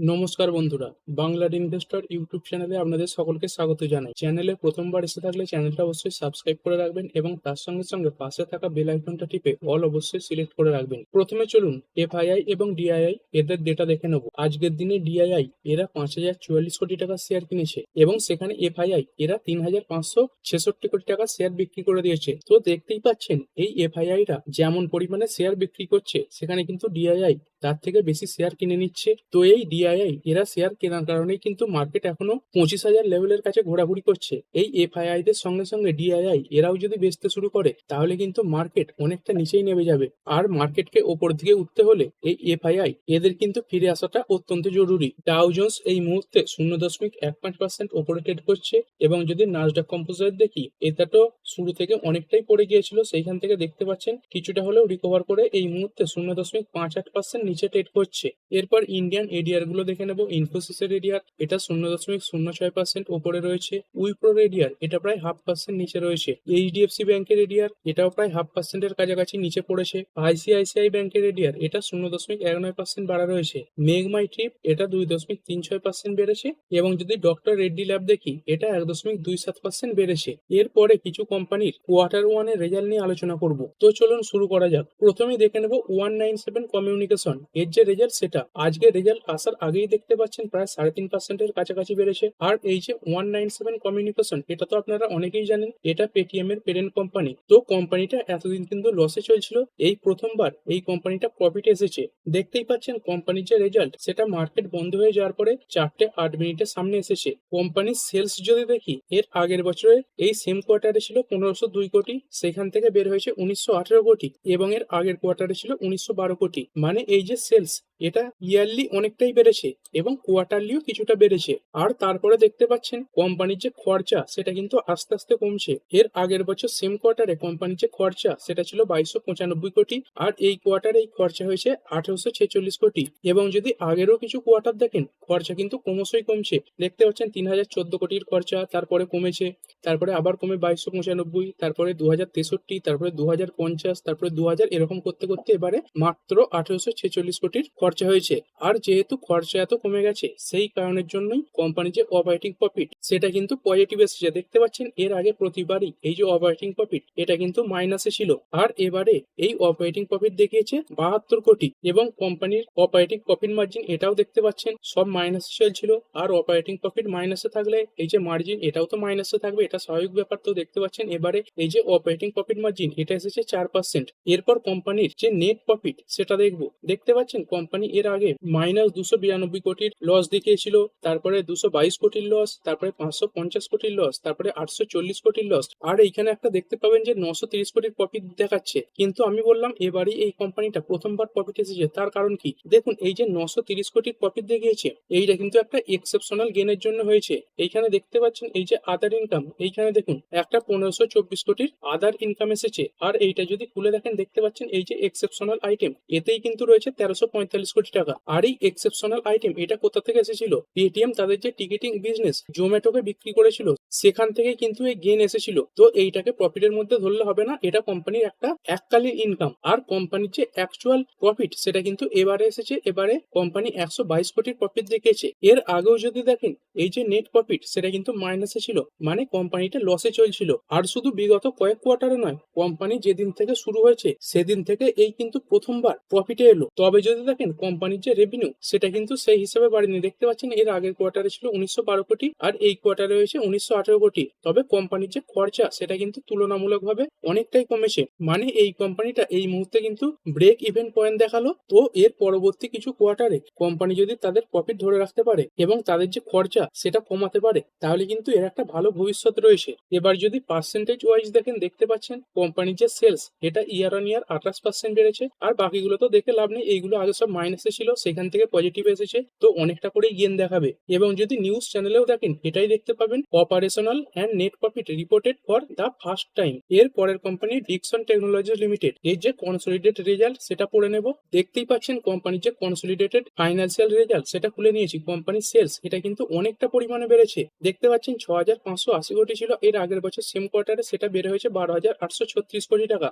নমস্কার বন্ধুরা বাংলার ইনভেস্টর ইউটিউব চ্যানেলে আপনাদের সকলকে স্বাগত জানাই। চ্যানেলে প্রথমবার এসে থাকলে চ্যানেলটা অবশ্যই সাবস্ক্রাইব করে রাখবেন এবং তার সঙ্গে সঙ্গে পাশে থাকা বেল আইকনটা টিপে অল অবশ্যই সিলেক্ট করে রাখবেন। প্রথমে চলুন এফআইআই এবং ডিআইআই এদের ডেটা দেখে নেব। আজকের দিনে ডিআইআই এরা পাঁচ হাজার চুয়াল্লিশ কোটি টাকা শেয়ার কিনেছে এবং সেখানে এফআইআই এরা তিন হাজার পাঁচশো ছেষট্টি কোটি টাকা শেয়ার বিক্রি করে দিয়েছে। তো দেখতেই পাচ্ছেন, এই এফআইআইরা যেমন পরিমাণে শেয়ার বিক্রি করছে, সেখানে কিন্তু ডিআইআই তার থেকে বেশি শেয়ার কিনে নিচ্ছে। তো এই ডিআইআই এরা শেয়ার কেনার কারণে কিন্তু মার্কেট এখনও পঁচিশ হাজার লেভেলের কাছে ঘোরাঘুরি করছে। এই এফআইআই দের সঙ্গে সঙ্গে ডিআইআই এরাও যদি বেচতে শুরু করে, তাহলে কিন্তু মার্কেট অনেকটা নিচেই নেমে যাবে। আর মার্কেটকে ওপর দিকে উঠতে হলে এই এফআইআই এদের কিন্তু ফিরে আসাটা অত্যন্ত জরুরি। ডাউ জোন্স এই মুহূর্তে শূন্য দশমিক এক পাঁচ পার্সেন্ট ওপরে ট্রেড করছে এবং যদি নাজডাক কম্পোজার দেখি, এটা তো শুরু থেকে অনেকটাই পড়ে গিয়েছিল, সেইখান থেকে দেখতে পাচ্ছেন কিছুটা হলেও রিকভার করে এই মুহূর্তে শূন্য দশমিক পাঁচ আট পার্সেন্ট নিচে ট্রেড করছে। এরপর ইন্ডিয়ান এডিআরগুলো দেখে নেব। ইনফোসিসের এডিআর এটা শূন্য দশমিক শূন্য ছয় পার্সেন্ট ওপরে রয়েছে। উইপ্রোর এডিআর এটা প্রায় হাফ পার্সেন্ট নিচে রয়েছে। এইচডিএফসি ব্যাংকের এডিআর এটাও প্রায় হাফ পার্সেন্টের কাছাকাছি নিচে পড়েছে। আইসিআইসিআই ব্যাংকের এডিআর এটা শূন্য দশমিক এক নয় পার্সেন্ট বাড়া রয়েছে। মেঘমাই ট্রিপ এটা দুই দশমিক তিন ছয় পার্সেন্ট বেড়েছে এবং যদি ডক্টর রেড্ডি ল্যাব দেখি, এটা এক দশমিক দুই সাত পার্সেন্ট বেড়েছে। এরপরে কিছু কোম্পানির কোয়ার্টার ওয়ানের রেজাল্ট নিয়ে আলোচনা করব। তো চলুন শুরু করা যাক। প্রথমেই দেখে নেব ওয়ান নাইন সেভেন কমিউনিকেশন এর যে রেজাল্ট সেটা আজকে রেজাল্ট আসার আগেই দেখতে পাচ্ছেন, প্রায় সাড়ে তিন পার্সেন্টের কাছাকাছি বেড়েছে। আর এই যে ওয়ান নাইন সেভেন কমিউনিকেশন এটা তো আপনারা অনেকেই জানেন, এটা পেটিএম এর পেরেন্ট কোম্পানি তো কোম্পানিটা এতদিন কিন্তু লসে চলছিল। এই প্রথমবার এই কোম্পানিটা প্রফিট এসেছে। দেখতেই পাচ্ছেন কোম্পানির যে রেজাল্ট সেটা মার্কেট বন্ধ হয়ে যাওয়ার পরে চারটে আট মিনিটের সামনে এসেছে। কোম্পানির সেলস যদি দেখি, এর আগের বছরে এই সেম কোয়ার্টারে ছিল পনেরোশো দুই কোটি, সেখান থেকে বের হয়েছে উনিশশো আঠেরো কোটি এবং এর আগের কোয়ার্টারে ছিল উনিশশো বারো কোটি। মানে এই যে সেলস এটা ইয়ারলি অনেকটাই বেড়েছে এবং কোয়ার্টারলিও কিছুটা বেড়েছে। আর তারপরে দেখতে পাচ্ছেন কোম্পানির যে খরচা, সেটা কিন্তু আস্তে আস্তে কমছে। এর আগের বছর সেম কোয়ার্টারে কোম্পানির যে খরচা, সেটা ছিল বাইশশো পঁচানব্বই কোটি। আর এই কোয়ার্টারে এই খরচা হয়েছে আঠারোশো ছেচল্লিশ কোটি। এবং যদি আগেরও কিছু কোয়ার্টার দেখেন, খরচা কিন্তু ক্রমশই কমছে। দেখতে পাচ্ছেন তিন হাজার চোদ্দ কোটির খরচা, তারপরে কমেছে, তারপরে আবার কমে বাইশশো পঁচানব্বই, তারপরে দু হাজার তেষট্টি, তারপরে দু হাজার পঞ্চাশ, তারপরে দু হাজার এরকম করতে করতে এবারে মাত্র আঠেরোশো ছেচল্লিশ কোটির খরচা। হয়েছে। আর যেহেতু খরচা এত কমে গেছে, সেই কারণের জন্যই কোম্পানির যে অপারেটিং প্রফিট সেটা কিন্তু পজিটিভ এসেছে। দেখতে পাচ্ছেন, এর আগে প্রতিবারই এই যে অপারেটিং প্রফিট এটা কিন্তু মাইনাসে ছিল। আর এবারে এই অপারেটিং প্রফিট দেখিয়েছে বাহাত্তর কোটি এবং কোম্পানির অপারেটিং প্রফিট মার্জিন এটাও দেখতে পাচ্ছেন, সব মাইনাসে চলছিল। আর অপারেটিং প্রফিট মাইনাসে থাকলে এই যে মার্জিন এটাও তো মাইনাসে থাকবে, এটা স্বাভাবিক ব্যাপার তো দেখতে পাচ্ছেন। এবারে এই যে অপারেটিং প্রফিট মার্জিন এটা এসেছে চার পার্সেন্ট এরপর কোম্পানির যে নেট প্রফিট সেটা দেখব। দেখতে পাচ্ছেন কোম্পানি এর আগে মাইনাস দুশো বিরানব্বই কোটির লস দেখিয়েছিল, তারপরে দুশো বাইশ কোটির লস তারপরে পাঁচশো পঞ্চাশ কোটির লস তারপরে আটশো চল্লিশ কোটির লস আর এইখানে একটা দেখতে পাবেন যে নশো তিরিশ কোটির প্রফিট দেখাচ্ছে। কিন্তু আমি বললাম, এবারই এই কোম্পানিটা প্রথমবার প্রফিট এসেছে। তার কারণ কি? দেখুন, এই যে নশো তিরিশ কোটির প্রফিট দেখিয়েছে, এইটা কিন্তু একটা এক্সেপশনাল গেনের জন্য হয়েছে। এইখানে দেখতে পাচ্ছেন, এই যে আদার ইনকাম এইখানে দেখুন, একটা পনেরোশো চব্বিশ কোটির আদার ইনকাম এসেছে। আর এইটা যদি খুলে দেখেন, দেখতে পাচ্ছেন, এই যে এক্সেপশনাল আইটেম এতেই কিন্তু রয়েছে তেরোশো পঁয়তাল্লিশ কোটি টাকা। আর এই এক্সেপশনাল আইটেম এটা কোথা থেকে এসেছিল? পেটিএম তাদের যে টিকিটিং বিজনেস জোম্যাটোকে বিক্রি করেছিল। সেখান থেকে কিন্তু এই গেন এসেছিল। তো এইটাকে প্রফিটের মধ্যে ধরলে হবে না, এটা কোম্পানির একটা এককালীন ইনকাম আর কোম্পানির যে অ্যাকচুয়াল প্রফিট সেটা কিন্তু এবারে এসেছে, এবারে কোম্পানি একশো বাইশ কোটির প্রফিট দেখিয়েছে। এর আগেও যদি দেখেন, এই যে নেট প্রফিট সেটা কিন্তু মাইনাসে ছিল। মানে কোম্পানিটা লসে চলছিল। আর শুধু বিগত কয়েক কোয়ার্টারে নয় কোম্পানি যেদিন থেকে শুরু হয়েছে, সেদিন থেকে এই কিন্তু প্রথমবার প্রফিটে এলো। তবে যদি দেখেন কোম্পানির যে রেভিনিউ সেটা কিন্তু সেই হিসাবে বাড়েনি। দেখতে পাচ্ছেন, এর আগের কোয়ার্টারে ছিল উনিশশো বারো কোটি, আর এই কোয়ার্টারে হয়েছে উনিশশো আঠারো কোটি। তবে কোম্পানির যে খরচা, সেটা কিন্তু তুলনামূলকভাবে অনেকটাই কমেছে। মানে এই কোম্পানিটা এই মুহূর্তে কিন্তু ব্রেক ইভেন পয়েন্ট দেখাল। তো এর পরবর্তী কিছু কোয়ার্টারে কোম্পানি যদি তাদের প্রফিট ধরে রাখতে পারে এবং তাদের যে খরচা, সেটা কমাতে পারে, তাহলে কিন্তু এর একটা ভালো ভবিষ্যৎ রয়েছে। এবার যদি পার্সেন্টেজ ওয়াইজ দেখেন, দেখতে পাচ্ছেন, কোম্পানির যে সেলস এটা ইয়ার অন ইয়ার আঠাশ পার্সেন্ট বেড়েছে। আর বাকিগুলো তো দেখে লাভ নেই, এইগুলো আগে সব মাইনাসে ছিল, সেখান থেকে পজিটিভ এসেছে। তো অনেকটা করেই গেন দেখাবে। এবং যদি নিউজ চ্যানেলেও দেখেন, এটাই দেখতে পাবেন operation operational and net profit reported for the first time এর পরের কোম্পানি ডিকসন টেকনোলজি লিমিটেড এর যে কনসলিডেটেড রেজাল্ট সেটা পড়ে নেব। দেখতেই পাচ্ছেন কোম্পানির যে কনসলিডেটেড ফাইন্যান্সিয়াল রেজাল্ট সেটা খুলে নিয়েছি। কোম্পানির সেলস এটা কিন্তু অনেকটা পরিমাণে বেড়েছে। দেখতে পাচ্ছেন ছ হাজার পাঁচশো আশি কোটি ছিল। এর আগের বছর সেম কোয়ার্টারে সেটা বেড়ে হয়েছে বারো হাজার আটশো ছত্রিশ কোটি টাকা।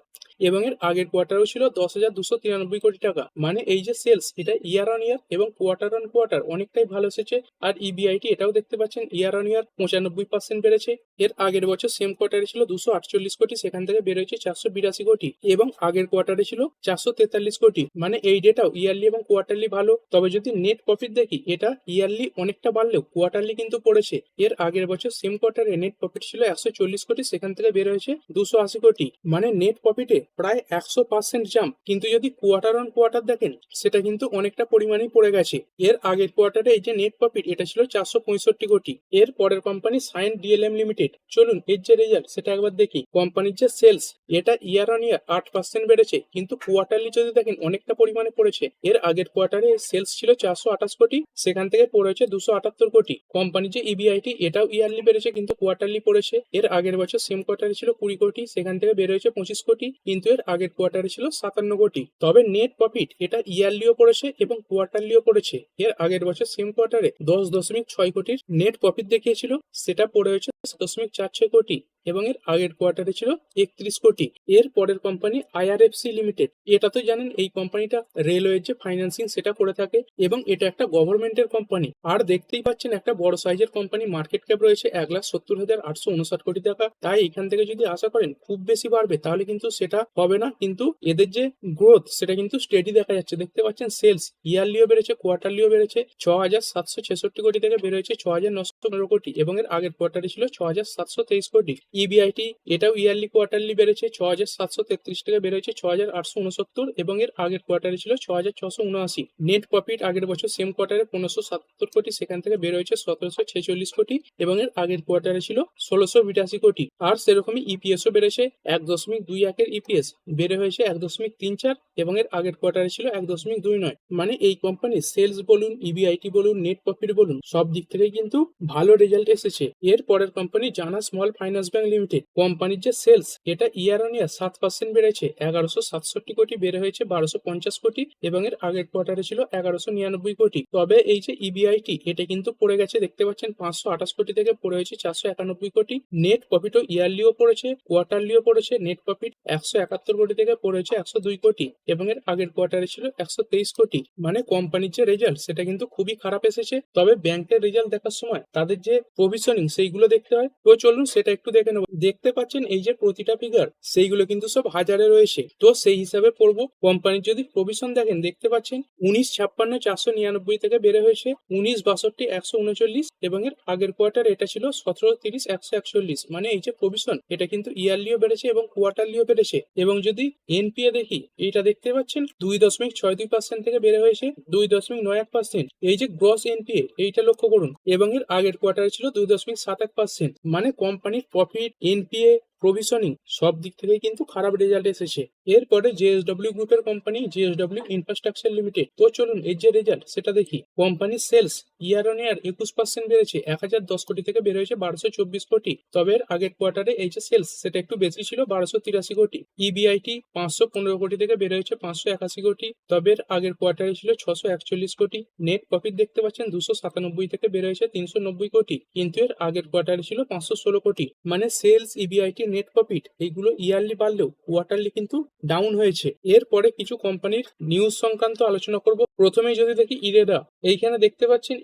এবং এর আগের কোয়ার্টারও ছিল দশ হাজার দুশো তিরানব্বই কোটি টাকা। মানে এই যে সেলস এটা ইয়ার অন ইয়ার এবং কোয়ার্টার অন কোয়ার্টার অনেকটাই ভালো এসেছে। আর E ইবিআইটি এটাও দেখতে পাচ্ছেন ইয়ার অন ইয়ার পঁচানব্বই পার্সেন্ট বেড়েছে। এর আগের বছর সেম কোয়ার্টারে ছিল দুশো আটচল্লিশ কোটি, সেখান থেকে বেড়ে হয়েছে চারশো বিরাশি কোটি এবং আগের কোয়ার্টারে ছিল চারশো তেতাল্লিশ কোটি। মানে এই ডেটাও ইয়ারলি এবং কোয়ার্টারলি ভালো। তবে যদি নেট প্রফিট দেখি, এটা ইয়ারলি অনেকটা বাড়লেও কোয়ার্টারলি কিন্তু পড়েছে। এর আগের বছর সেম কোয়ার্টারে নেট প্রফিট ছিল একশো চল্লিশ কোটি, সেখান থেকে বের হয়েছে দুশো আশি কোটি। মানে নেট প্রফিটে প্রায় একশো পার্সেন্ট জাম্প কিন্তু যদি কোয়ার্টার অন কোয়ার্টার দেখেন, সেটা কিন্তু অনেকটা পরিমাণেই পড়ে গেছে। এর আগের কোয়ার্টারে এই যে নেট প্রফিট এটা ছিল চারশো পঁয়ষট্টি কোটি। এর পরের কোম্পানি সাইন ডিএলএম লিমিটেড চলুন, এর যে রেজাল্ট সেটা একবার দেখি। কোম্পানির যে সেলস এটা ইয়ার অন ইয়ার আট পার্সেন্ট বেড়েছে, কিন্তু কোয়ার্টারলি যদি দেখেন, অনেকটা পরিমাণে পড়েছে। এর আগের কোয়ার্টারে সেলস ছিল চারশো আঠাশ কোটি, সেখান থেকে পড়েছে দুশো আটাত্তর কোটি। কোম্পানির যে ইবিআইটি এটাও ইয়ারলি বেড়েছে, কিন্তু কোয়ার্টারলি পড়েছে। এর আগের বছর সেম কোয়ার্টারে ছিল কুড়ি কোটি, সেখান থেকে হয়েছে পঁচিশ কোটি, কিন্তু এর আগের কোয়ার্টারে ছিল সাতান্ন কোটি। তবে নেট প্রফিট এটা ইয়ারলিও পড়েছে এবং কোয়ার্টারলিও পড়েছে। এর আগের বছর সেম কোয়ার্টারে দশ দশমিক ছয় কোটির নেট প্রফিট দেখিয়েছিল। সেটা পড়ে রয়েছে দশমিক চার ছয় কোটি। এবং এর আগের কোয়ার্টারে ছিল একত্রিশ কোটি। এর পরের কোম্পানি আইআরএফসি লিমিটেড এটা তো জানেন, এই কোম্পানিটা রেলওয়ের যে ফাইন্যান্সিং সেটা করে থাকে এবং এটা একটা গভর্নমেন্টের কোম্পানি আর দেখতেই পাচ্ছেন, একটা বড় সাইজের কোম্পানি মার্কেট ক্যাপ রয়েছে এক লাখ সত্তর হাজার আটশো উনষাট কোটি টাকা। তাই এখান থেকে যদি আশা করেন, খুব বেশি বাড়বে, তাহলে কিন্তু সেটা হবে না। কিন্তু এদের যে গ্রোথ সেটা কিন্তু স্টেডি দেখা যাচ্ছে। দেখতে পাচ্ছেন সেলস ইয়ারলিও বেড়েছে কোয়ার্টারলিও বেড়েছে। ছ হাজার সাতশো ছেষট্টি কোটি থেকে বেড়েছে ছ হাজার নশো পনেরো কোটি এবং এর আগের কোয়ার্টারে ছিল ছ হাজার সাতশো তেইশ কোটি। ইবিআইটি এটাও ইয়ারলি কোয়ার্টারলি বেড়েছে ছ হাজার সাতশো তেত্রিশ থেকে বেড়েছে ছ হাজার আটশো উনসত্তর এবং এর আগের কোয়ার্টারে ছিল ছ হাজার ছশো উনআশি। নেট প্রফিট আগের বছর সেম কোয়ার্টারে পনেরোশো সাতাত্তর কোটি, সেখান থেকে বের হয়েছে সতেরোশো ছেচল্লিশ কোটি এবং এর আগের কোয়ার্টারে ছিল ষোলোশো বিরাশি কোটি। আর সেরকমই ইপিএসও বেড়েছে এক দশমিক দুই একের ইপিএস বেড়ে হয়েছে এক দশমিক তিন চার এবং এর আগের কোয়ার্টারে ছিল এক দশমিক দুই নয়। মানে এই কোম্পানির সেলস বলুন ইবিআইটি বলুন নেট প্রফিট বলুন, সব দিক থেকে কিন্তু ভালো রেজাল্ট এসেছে। এর পরের কোম্পানি জানা স্মল ফাইন্যান্স ব্যাংক লিমিটেড কোম্পানির যে সেলস এটা ইয়ার অন ইয়ার সাত পার্সেন্ট বেড়েছে, এগারোশো সাতষট্টি কোটি বেড়ে হয়েছে বারোশো পঞ্চাশ কোটি এবং এর আগের কোয়ার্টারে ছিল এগারোশো নিরানব্বই কোটি। তবে এই যে ইবিআইটি এটা কিন্তু পড়ে গেছে, দেখতে পাচ্ছেন পাঁচশো আঠাশ কোটি থেকে পড়ে হয়েছে চারশো একানব্বই কোটি। নেট প্রফিটও ইয়ারলিও পড়েছে কোয়ার্টারলিও পড়েছে নেট প্রফিট একশো একাত্তর কোটি থেকে পড়েছে একশো দুই কোটি এবং এর আগের কোয়ার্টারে ছিল একশো তেইশ কোটি। মানে কোম্পানির যে রেজাল্ট সেটা কিন্তু খুবই খারাপ এসেছে। তবে ব্যাংকের রেজাল্ট দেখার সময় তাদের যে প্রভিশনিং সেইগুলো দেখতে হয়। তো চলুন সেটা একটু দেখে নেব দেখতে পাচ্ছেন এই যে প্রতিটা ফিগার সেইগুলো কিন্তু সব হাজারে রয়েছে। তো সেই হিসাবে পড়ব। কোম্পানির যদি প্রভিশন দেখেন, দেখতে পাচ্ছেন উনিশ ছাপ্পান্ন চারশো নিরানব্বই থেকে বেড়ে হয়েছে। উনিশ বাষট্টি একশো উনচল্লিশ এবং এর আগের কোয়ার্টার এটা ছিল সতেরো তিরিশ একশো একচল্লিশ। মানে এই যে প্রভিশন এটা কিন্তু ইয়ারলিও বেড়েছে এবং কোয়ার্টারলিও বেড়েছে। এবং যদি এনপিএ দেখি এটা দেখতে পাচ্ছেন দুই দশমিক ছয় দুই পার্সেন্ট থেকে বেড়ে হয়েছে, দুই দশমিক নয় এক পার্সেন্ট এই যে গ্রস এনপিএ এইটা লক্ষ্য করুন। এবং এর আগের কোয়ার্টারে ছিল দুই দশমিক সাত এক পার্সেন্ট মানে কোম্পানির প্রফিট এনপিএ প্রভিশনিং সব দিক থেকে কিন্তু খারাপ রেজাল্ট এসেছে। এরপরে জেএসডব্লিউ গ্রুপের কোম্পানি জেএসডব্লিউ ইনফ্রাস্ট্রাকচার লিমিটেড তো চলুন এর যে রেজাল্ট সেটা দেখি। কোম্পানির সেলস ইয়ার অন ইয়ার একুশ পার্সেন্ট বেড়েছে, এক হাজার দশ কোটি থেকে বেড়ে হয়েছে বারোশো চব্বিশ কোটি। তবে আগের কোয়ার্টারে এই যে সেলস সেটা একটু বেশি ছিল বারোশো তিরাশি কোটি। ইবিআইটি পাঁচশো পনেরো কোটি থেকে বেড়ে হয়েছে পাঁচশো একাশি কোটি। তবে আগের কোয়ার্টারে ছিল ছশো একচল্লিশ কোটি। নেট প্রফিট দেখতে পাচ্ছেন দুশো সাতানব্বই থেকে বেড়ে হয়েছে তিনশো নব্বই কোটি। কিন্তু এর আগের কোয়ার্টারে ছিল পাঁচশো ষোলো কোটি। মানে সেলস, ইবিআইটি, নেট প্রফিট এইগুলো ইয়ারলি বাড়লেও কোয়ার্টারলি কিন্তু ডাউন হয়েছে। এরপরে কিছু কোম্পানির নিউজ সংক্রান্ত আলোচনা করব। প্রথমেই যদি দেখি ইরেডা এইখানে দেখতে পাচ্ছেন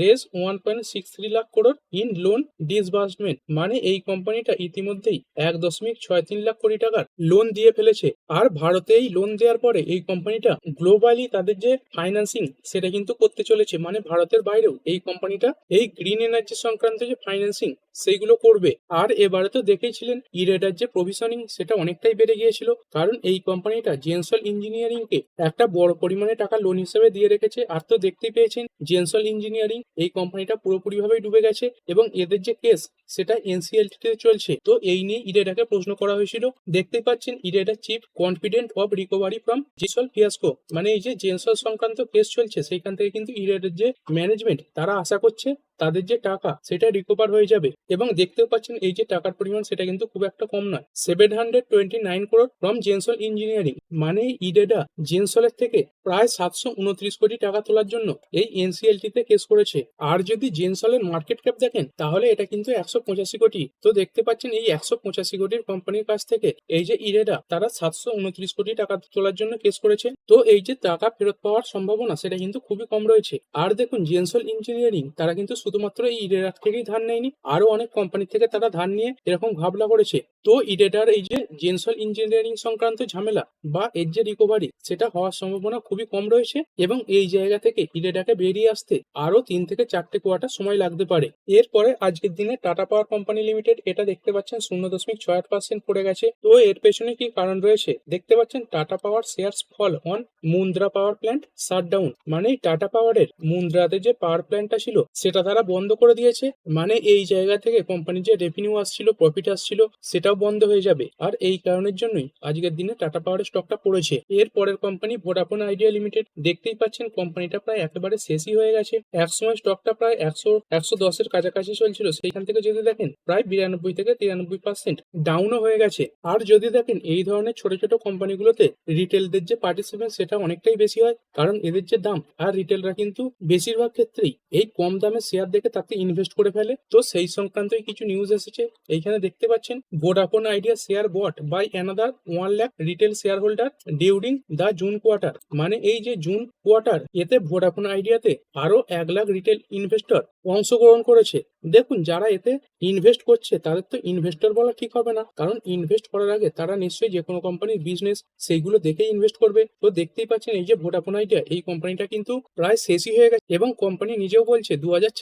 raise one point six three lakh crore in loan disbursement মানে এই কোম্পানিটা ইতিমধ্যেই এক দশমিক ছয় তিন লাখ কোটি টাকার লোন দিয়ে ফেলেছে। আর ভারতে এই লোন দেওয়ার পরে এই কোম্পানিটা গ্লোবালি তাদের যে ফাইন্যান্সিং সেটা কিন্তু করতে চলেছে। মানে ভারতের বাইরেও এই কোম্পানিটা এই গ্রিন এনার্জি সংক্রান্ত যে ফাইন্যান্সিং সেইগুলো করবে। আর এবারে তো দেখেছিলেন ইরেডার যে প্রভিশনিং সেটা অনেকটাই বেড়ে গিয়েছিল। কারণ এই কোম্পানিটা জেনসল ইঞ্জিনিয়ারিং কে একটা বড় পরিমাণে টাকা লোন হিসেবে দিয়ে রেখেছে। আর তো দেখতেই পেয়েছেন জেনসল ইঞ্জিনিয়ারিং এই কোম্পানিটা পুরোপুরিভাবে ডুবে গেছে এবং এদের যে কেস সেটা এনসিএলটি তে চলছে। তো এই নিয়ে ইডেটাকে প্রশ্ন করা হয়েছিল। দেখতে পাচ্ছেন IREDA chief confident of recovery from Gensol fiasco মানে এই যে জেনসল সংক্রান্ত কেস চলছে, সেইখান থেকে কিন্তু ইডেটের যে ম্যানেজমেন্ট তারা আশা করছে তাদের যে টাকা, সেটা রিকভার হয়ে যাবে এবং দেখতেও পাচ্ছেন এই যে টাকার পরিমাণ, সেটা কিন্তু খুব একটা কম নয়। Seven hundred twenty nine crore from Gensol engineering মানে ইডেডা জেনসলের থেকে প্রায় সাতশো উনত্রিশ কোটি টাকা তোলার জন্য এই এনসিএলটি তে কেস করেছে। আর যদি জেনসলের মার্কেট ক্যাপ দেখেন, তাহলে এটা কিন্তু একশো পঁচাশি কোটি। তো দেখতে পাচ্ছেন এই একশো পঁচাশি কোটির কোম্পানির কাছ থেকে এই যে ইরেডা তারা সাতশো উনত্রিশ কোটি টাকা তোলার জন্য কেস করেছে। তো এই যে টাকা ফেরত পাওয়ার সম্ভাবনা, সেটা কিন্তু খুবই কম রয়েছে। আর দেখুন জেনসল ইঞ্জিনিয়ারিং তারা কিন্তু শুধুমাত্র এই ইরেডা থেকেই ধার নেয়নি আরও অনেক কোম্পানি থেকে তারা ধার নিয়ে এরকম ঘাবলা করেছে। তো ইরেডার এই যে জেনসল ইঞ্জিনিয়ারিং সংক্রান্ত ঝামেলা বা এর যে রিকভারি সেটা হওয়ার সম্ভাবনা খুবই কম রয়েছে এবং এই জায়গা থেকে ইরেডাকে বেরিয়ে আসতে আরও তিন থেকে চারটে কোয়ার্টার সময় লাগতে পারে। এরপরে আজকের দিনে টাটা পাওয়ার কোম্পানি লিমিটেড এটা দেখতে পাচ্ছেন শূন্য দশমিক ছয় আট পার্সেন্ট পড়ে গেছে। তো এর পেছনে কি কারণ রয়েছে? দেখতে পাচ্ছেন Tata power shares fall on Mundra power plant shutdown মানে টাটা পাওয়ারের মুন্দ্রাতে যে পাওয়ার প্ল্যান্টটা ছিল, সেটা তারা বন্ধ করে দিয়েছে। মানে এই জায়গা থেকে কোম্পানির যে রেভিনিউ আসছিল প্রফিট আসছিল, সেটাও বন্ধ হয়ে যাবে। আর এই কারণের জন্যই আজকের দিনে টাটা পাওয়ারের স্টকটা পড়েছে। এর পরের কোম্পানি ভোডাফোন আইডিয়া লিমিটেড দেখতেই পাচ্ছেন কোম্পানিটা প্রায় একেবারে শেষই হয়ে গেছে। একসময় স্টকটা প্রায় একশো একশো দশের কাছাকাছি চলছিল। সেইখান থেকে যদি দেখেন, প্রায় বিরানব্বই থেকে তিরানব্বই পার্সেন্ট ডাউনও হয়ে গেছে। আর যদি দেখেন, এই ধরনের ছোট ছোট কোম্পানিগুলোতে রিটেলদের যে পার্টিসিপেন্ট সেটা অনেকটাই বেশি হয়। কারণ এদের যে দাম, আর রিটেলরা কিন্তু বেশিরভাগ ক্ষেত্রেই এই কম দামে শেয়ার দেখে তাতে ইনভেস্ট করে ফেলে। তো সেই সংক্রান্ত কিছু নিউজ এসেছে। এইখানে দেখতে পাচ্ছেন Vodafone Idea share bought by another one lakh retail share holder during the June quarter মানে এই যে জুন কোয়ার্টার এতে ভোডাফোন আইডিয়াতে আরও এক লাখ রিটেল ইনভেস্টর অংশগ্রহণ করেছে। দেখুন, যারা এতে ইনভেস্ট করছে, তাদের তো ইনভেস্টর বলা ঠিক হবে না। কারণ ইনভেস্ট করার আগে তারা নিশ্চয়ই যে কোনো কোম্পানির বিজনেস সেইগুলো দেখে ইনভেস্ট করবে। তো দেখতেই পাচ্ছেন, এই যে ভোডাফোন আইডিয়া এই কোম্পানিটা কিন্তু প্রায় শেষই হয়ে গেছে। এবং কোম্পানি নিজেও বলছে দু হাজার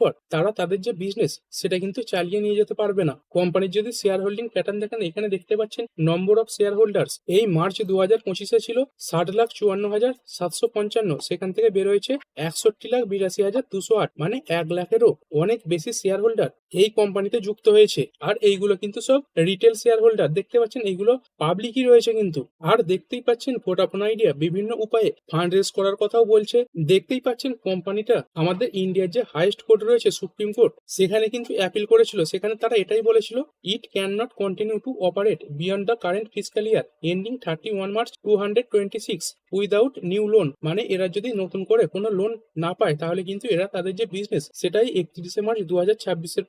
পর তারা তাদের যে বিজনেস সেটা কিন্তু চালিয়ে নিয়ে যেতে পারবে না। কোম্পানির যদি শেয়ার হোল্ডিং প্যাটার্ন দেখেন, এখানে দেখতে পাচ্ছেন নম্বর অফ শেয়ার হোল্ডার্স এই মার্চ দু হাজার পঁচিশে ছিল ষাট লাখ চুয়ান্ন হাজার সাতশো পঞ্চান্ন সেখান থেকে বের হয়েছে একষট্টি লাখ বিরাশি হাজার দুশো আট মানে এক লাখেরও অনেক বেশি শেয়ার হোল্ডার এই কোম্পানিতে যুক্ত হয়েছে। আর এইগুলো কিন্তু সব রিটেল শেয়ার হোল্ডার দেখতে পাচ্ছেন, এইগুলো পাবলিকই রয়েছে কিন্তু। আর দেখতেই পাচ্ছেন ভোডাফোন আইডিয়া বিভিন্ন উপায়ে ফান্ড রেজ করার কথাও বলছে। দেখতেই পাচ্ছেন কোম্পানিটা আমাদের ইন্ডিয়ার যে হাইয়েস্ট কোর্ট রয়েছে সুপ্রিম কোর্ট সেখানে কিন্তু অ্যাপিল করেছিল। সেখানে তারা এটাই বলেছিল it can not continue to operate beyond the current physical year ending thirty one March two hundred twenty six without new loan মানে এরা যদি নতুন করে কোনো লোন না পায়, তাহলে কিন্তু এরা তাদের যে বিজনেস সেটাই একত্রিশে মার্চ দু হাজার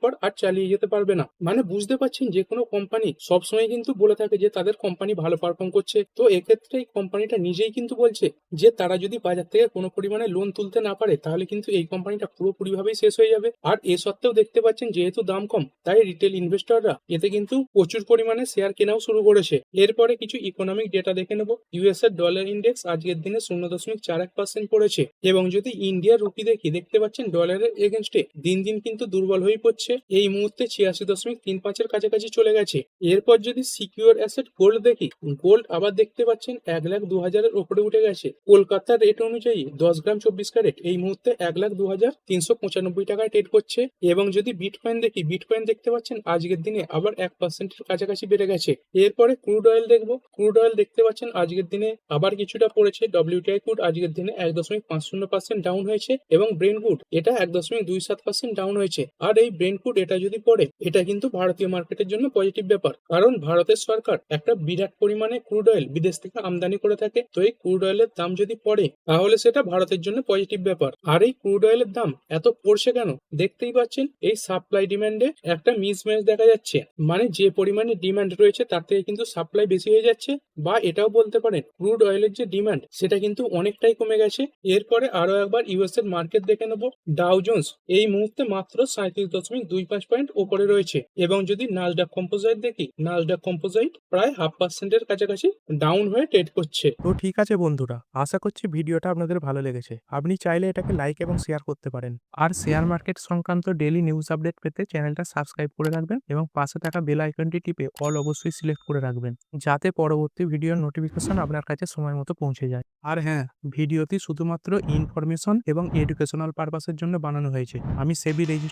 পর আর চালিয়ে যেতে পারবে না। মানে বুঝতে পারছেন যে কোনো কোম্পানি সবসময় কিন্তু বলে থাকে যে তাদের কোম্পানি ভালো পারফর্ম করছে। তো এক্ষেত্রে এই কোম্পানিটা নিজেই কিন্তু বলছে যে তারা যদি বাজার থেকে কোনো পরিমাণে লোন তুলতে না পারে, তাহলে কিন্তু এই কোম্পানিটা পুরোপুরিভাবেই শেষ হয়ে যাবে। আর এ সত্ত্বেও দেখতে পাচ্ছেন যেহেতু দাম কম, তাই রিটেল ইনভেস্টররা এতে কিন্তু প্রচুর পরিমাণে শেয়ার কেনাও শুরু করেছে। এরপরে কিছু ইকোনমিক ডেটা দেখে নেব। ইউএস এর ডলার ইন্ডেক্স আজকের দিনে শূন্য দশমিক চার এক পার্সেন্ট পড়েছে। এবং যদি ইন্ডিয়ার রুপি দেখি, দেখতে পাচ্ছেন ডলারের এগেনস্টে দিন দিন কিন্তু দুর্বল হয়ে পড়ছে। এই মুহূর্তে ছিয়াশি দশমিক তিন পাঁচের কাছাকাছি চলে গেছে। এরপর যদি সিকিউর অ্যাসেট গোল্ড দেখি গোল্ড আবার দেখতে পাচ্ছেন এক লাখ দু হাজারের ওপরে উঠে গেছে। কলকাতার রেট অনুযায়ী দশ গ্রাম চব্বিশ ক্যারেট, এই মুহূর্তে এক লাখ দু হাজার তিনশো পঁচানব্বই টাকায় ট্রেড করছে। এবং যদি বিট বিটকয়েন দেখি বিট বিটকয়েন দেখতে পাচ্ছেন আজকের দিনে আবার এক পার্সেন্টের কাছাকাছি বেড়ে গেছে। এরপরে ক্রুড অয়েল দেখব। ক্রুড অয়েল দেখতে পাচ্ছেন আজকের দিনে আবার কিছুটা পড়েছে। ডব্লিউটিআই ক্রুড আজকের দিনে এক দশমিক পাঁচ শূন্য পার্সেন্ট ডাউন হয়েছে। এবং ব্রেন গুড এটা এক দশমিক দুই সাত পার্সেন্ট ডাউন হয়েছে। আর এই ব্রেন ফুড এটা যদি পড়ে, এটা কিন্তু ভারতীয় মার্কেটের জন্য পজিটিভ ব্যাপার। কারণ ভারতের সরকার একটা বিরাট পরিমাণে ক্রুড অয়েল বিদেশ থেকে আমদানি করে থাকে। তো এই ক্রুড অয়েলের দাম যদি পড়ে, তাহলে সেটা ভারতের জন্য পজিটিভ ব্যাপার। আর এই ক্রুড অয়েলের দাম এত পড়ছে কেন? দেখতেই পাচ্ছেন, এই সাপ্লাই ডিমান্ডে একটা মিসম্যাচ দেখা যাচ্ছে। মানে যে পরিমাণে ডিমান্ড রয়েছে, তার থেকে কিন্তু সাপ্লাই বেশি হয়ে যাচ্ছে। বা এটাও বলতে পারেন ক্রুড অয়েলের যে ডিমান্ড সেটা কিন্তু অনেকটাই কমে গেছে। এরপরে আরও একবার ইউএস এর মার্কেট দেখে নেব। ডাউ জোন্স এই মুহূর্তে মাত্র সাঁত্রিশ দশমিক দুই পাঁচ পয়েন্ট উপরে রয়েছে। এবং যদি নাজডাক কম্পোজাইট দেখি নাজডাক কম্পোজাইট প্রায় হাফ পার্সেন্টের কাছাকাছি ডাউন হয়ে ট্রেড করছে। তো ঠিক আছে বন্ধুরা, আশা করছি ভিডিওটা আপনাদের ভালো লেগেছে। আপনি চাইলে এটাকে লাইক এবং শেয়ার করতে পারেন। আর শেয়ার মার্কেট সংক্রান্ত ডেলি নিউজ আপডেট পেতে চ্যানেলটা সাবস্ক্রাইব করে রাখবেন এবং পাশে থাকা বেল আইকনটি টিপে অল অবশ্যই সিলেক্ট করে রাখবেন, যাতে পরবর্তী ভিডিওর নোটিফিকেশন আপনার কাছে সময় মতো পৌঁছে যায়। আর হ্যাঁ ভিডিওটি শুধুমাত্র ইনফরমেশন এবং এডুকেশনাল পারপাসের জন্য বানানো হয়েছে। আমি সেবি